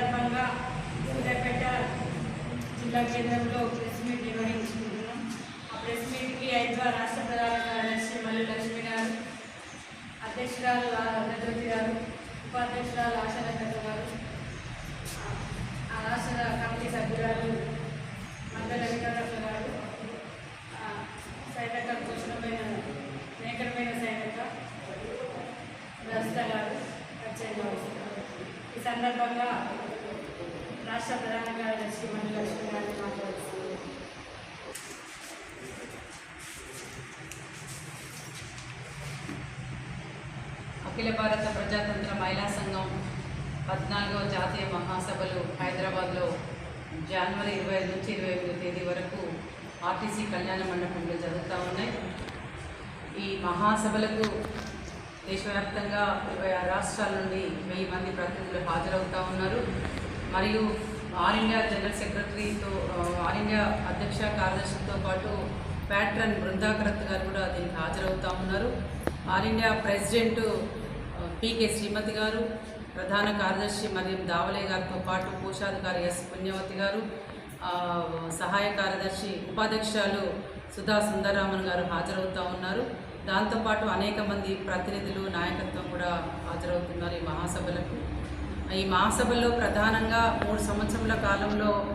సందర్భంగా సూర్యాపేట జిల్లా కేంద్రంలో ప్రెస్ మీట్ నిర్వహించుకుంటున్నాం. ఆ ప్రెస్ మీట్కి ఐదు రాష్ట్ర ప్రధాన కార్యదర్శి మల్లి లక్ష్మి గారు అధ్యక్షురాలు రజోతి గారు ఉపాధ్యక్షురాలు ఆశాలకట్ట గారు ఆ రాష్ట్ర కమిటీ సభ్యురాలు మంత్రి వెంకటరత్న గారు సైనిక భూషణమైన మేకరమైన సైనిక రజిత గారు ఈ సందర్భంగా రాష్ట్ర ప్రధాన కార్యదర్శి మల్లి లక్ష్మి గారిని మాట్లాడుతున్నారు. అఖిల భారత ప్రజాతంత్ర మహిళా సంఘం పద్నాలుగవ జాతీయ మహాసభలు హైదరాబాద్లో జనవరి ఇరవై ఐదు నుంచి ఇరవై ఎనిమిది తేదీ వరకు ఆర్టీసీ కళ్యాణ మండపంలో జరుగుతూ ఉన్నాయి. ఈ మహాసభలకు దేశవ్యాప్తంగా ఇరవై ఆరు రాష్ట్రాల నుండి వెయ్యి మంది ప్రతినిధులు హాజరవుతూ ఉన్నారు. మరియు ఆల్ ఇండియా జనరల్ సెక్రటరీతో ఆల్ ఇండియా అధ్యక్ష కార్యదర్శితో పాటు ప్యాట్రన్ బృందాకరత్ గారు కూడా దీనికి హాజరవుతూ ఉన్నారు. All India president PK Sreemathi గారు ప్రధాన కార్యదర్శి మరియం దావలే గారితో పాటు కోశాధికారి ఎస్ పుణ్యవతి గారు సహాయ కార్యదర్శి ఉపాధ్యక్షులు సుధా సుందరరామన్ గారు హాజరవుతూ ఉన్నారు. దాంతోపాటు అనేక మంది ప్రతినిధులు నాయకత్వం కూడా హాజరవుతున్నారు ఈ మహాసభలకు. ఈ మహాసభల్లో ప్రధానంగా మూడు సంవత్సరాల కాలంలో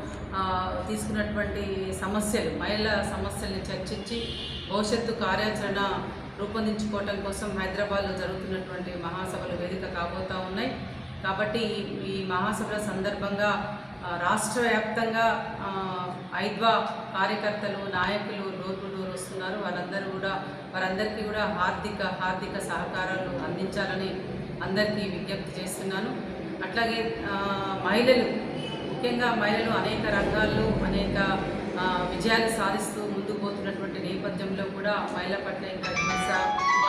తీసుకున్నటువంటి సమస్యలు మహిళల సమస్యల్ని చర్చించి భవిష్యత్తు కార్యాచరణ రూపొందించుకోవటం కోసం హైదరాబాద్లో జరుగుతున్నటువంటి మహాసభలు వేదిక కాబోతూ ఉన్నాయి. కాబట్టి ఈ- మహాసభల సందర్భంగా రాష్ట్ర వ్యాప్తంగా ఐద్వా కార్యకర్తలు నాయకులు డోర్ డోర్ వస్తున్నారు. వారందరూ కూడా వారందరికీ కూడా హార్దిక హార్దిక సహకారాలు అందించాలని అందరికీ విజ్ఞప్తి చేస్తున్నాను. అట్లాగే మహిళలు ముఖ్యంగా మహిళలు అనేక రంగాల్లో అనేక విజయాలు సాధిస్తూ ముందుకు పోతున్నటువంటి నేపథ్యంలో కూడా మహిళల పట్ల ఇంకా హింస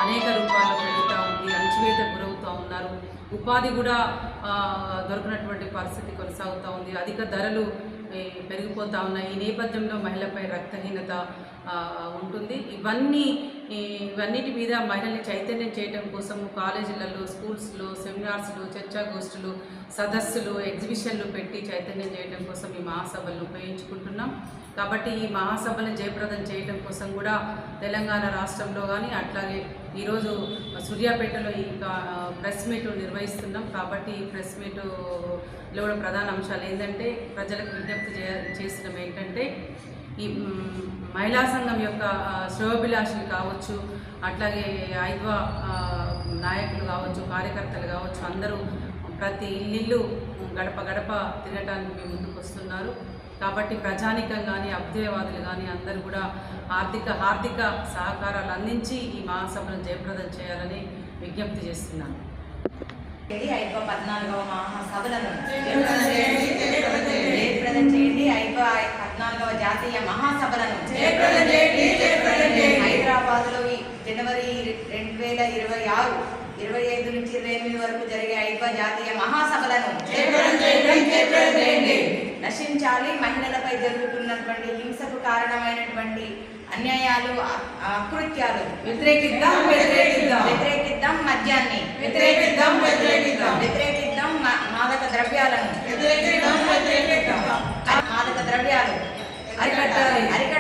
అనేక రూపాల్లో పెరుగుతూ ఉంది అణచివేత గురవుతూ ఉన్నారు. ఉపాధి కూడా దొరకనటువంటి పరిస్థితి కొనసాగుతూ ఉంది. అధిక ధరలు పెరిగిపోతూ ఉన్నాయి ఈ నేపథ్యంలో మహిళపై రక్తహీనత ఉంటుంది. ఇవన్నీ ఇవన్నిటి మీద మహిళల్ని చైతన్యం చేయడం కోసం కాలేజీలలో స్కూల్స్లో సెమినార్స్లు చర్చాగోష్ఠులు సదస్సులు ఎగ్జిబిషన్లు పెట్టి చైతన్యం చేయడం కోసం ఈ మహాసభలను ఉపయోగించుకుంటున్నాం. కాబట్టి ఈ మహాసభను జయప్రదం చేయడం కోసం కూడా తెలంగాణ రాష్ట్రంలో కానీ అట్లాగే ఈరోజు సూర్యాపేటలో ఈ ప్రెస్ మీట్ నిర్వహిస్తున్నాం. కాబట్టి ఈ ప్రెస్ మీట్లో కూడా ప్రధాన అంశాలు ఏంటంటే ప్రజలకు విజ్ఞప్తి చే చేసినాం ఏంటంటే ఈ మహిళా సంఘం యొక్క ఆ, శ్రేయోభిలాషులు కావచ్చు అట్లాగే ఐద్వా నాయకులు కావచ్చు కార్యకర్తలు కావచ్చు అందరూ ప్రతి ఇల్లు గడప గడప తిరగటానికి మీ ముందుకు వస్తున్నారు. కాబట్టి ప్రజానికం కానీ అభ్యుదయవాదులు కానీ అందరూ కూడా ఆర్థిక ఆర్థిక సహకారాలు అందించి ఈ మహాసభను జయప్రదం చేయాలని విజ్ఞప్తి చేస్తున్నాను. ఐపా పద్నాలుగవ మహాసభలను జయప్రదం చేయండి పద్నాలుగవ జాతీయ మహాసభలను హైదరాబాద్లో జనవరి రెండు వేల ఇరవై ఆరు ఇరవై ఐదు నుంచి ఇరవై ఎనిమిది వరకు జరిగే జాతీయ మహాసభలను నశించాలి మహిళలపై జరుగుతున్నటువంటి హింసకు కారణమైనటువంటి అన్యాయాలు అకృత్యాలు. వ్యతిరేకిద్దాం వ్యతిరేకిద్దాం. వ్యతిరేకిద్దాం మద్యాన్ని. వ్యతిరేకిద్దాం వ్యతిరేకిద్దాం. వ్యతిరేకిద్దాం మాదక ద్రవ్యాలను. వ్యతిరేకిద్దాం వ్యతిరేకిద్దాం. మాదక ద్రవ్యాలు. అరికట్టాలి. అరికట్టాలి.